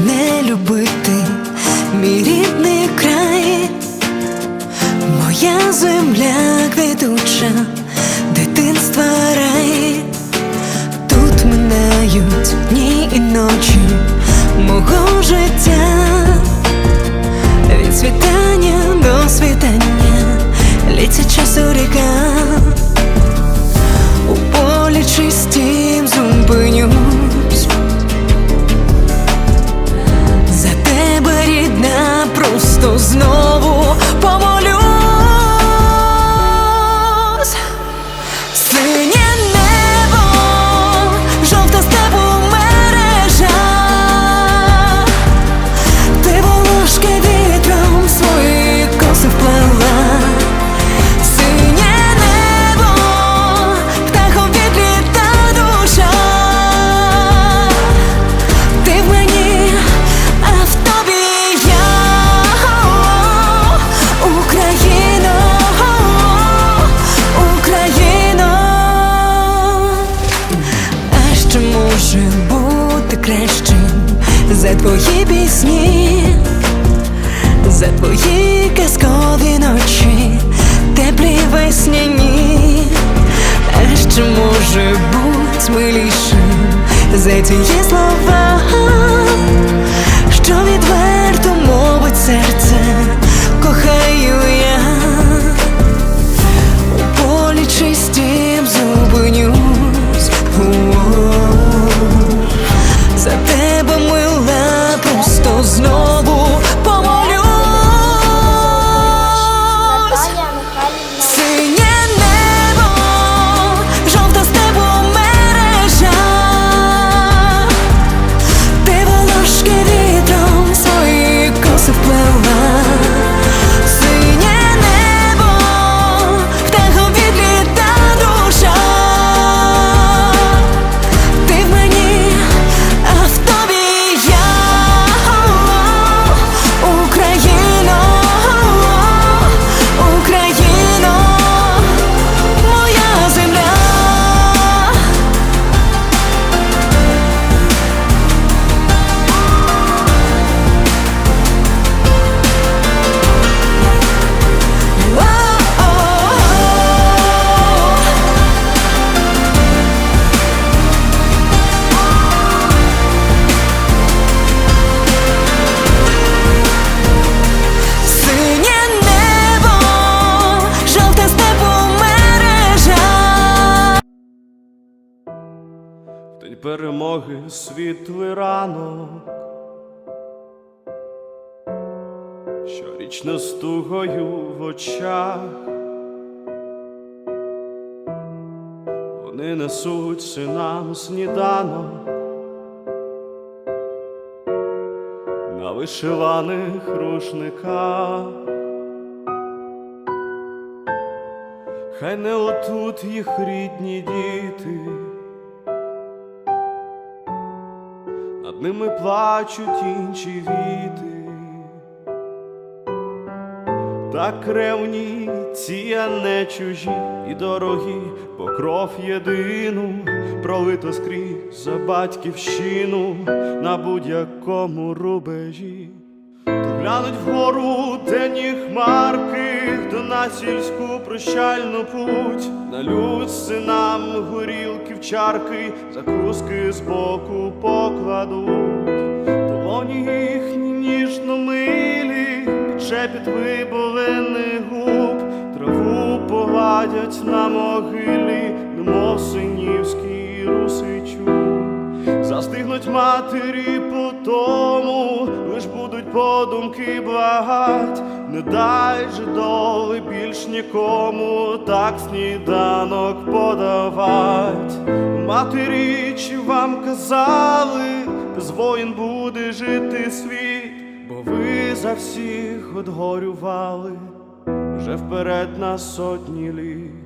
не любити. Мій рідний край, моя земля квітуча, дитинства рай, тут минають дні і ночі за твої пісні? За твої казкові ночі, теплі весняні, а що може бути милішим за ті слова, перемоги світлий ранок, щорічно з тугою в очах. Вони несуть синам сніданок на вишиваних рушниках. Хай не отут їх рідні діти. Над ними плачуть інші віти, так кревні ці, а не чужі і дорогі, бо кров єдину пролито скрізь за батьківщину на будь-якому рубежі. Глянуть вгору денні хмарки, на сільську прощальну путь, налють синам горілки в чарки, закуски збоку покладуть, долоні їхні ніжно милі, шепіт виболених губ, траву погладять на могилі, немов синівський русичу. Застигнуть матері по тому, лиш будуть подумки благать, не дай же доли більш нікому так сніданок подавать. Матері, чи вам казали, без воїн буде жити світ, бо ви за всіх одгорювали вже вперед на сотні літ.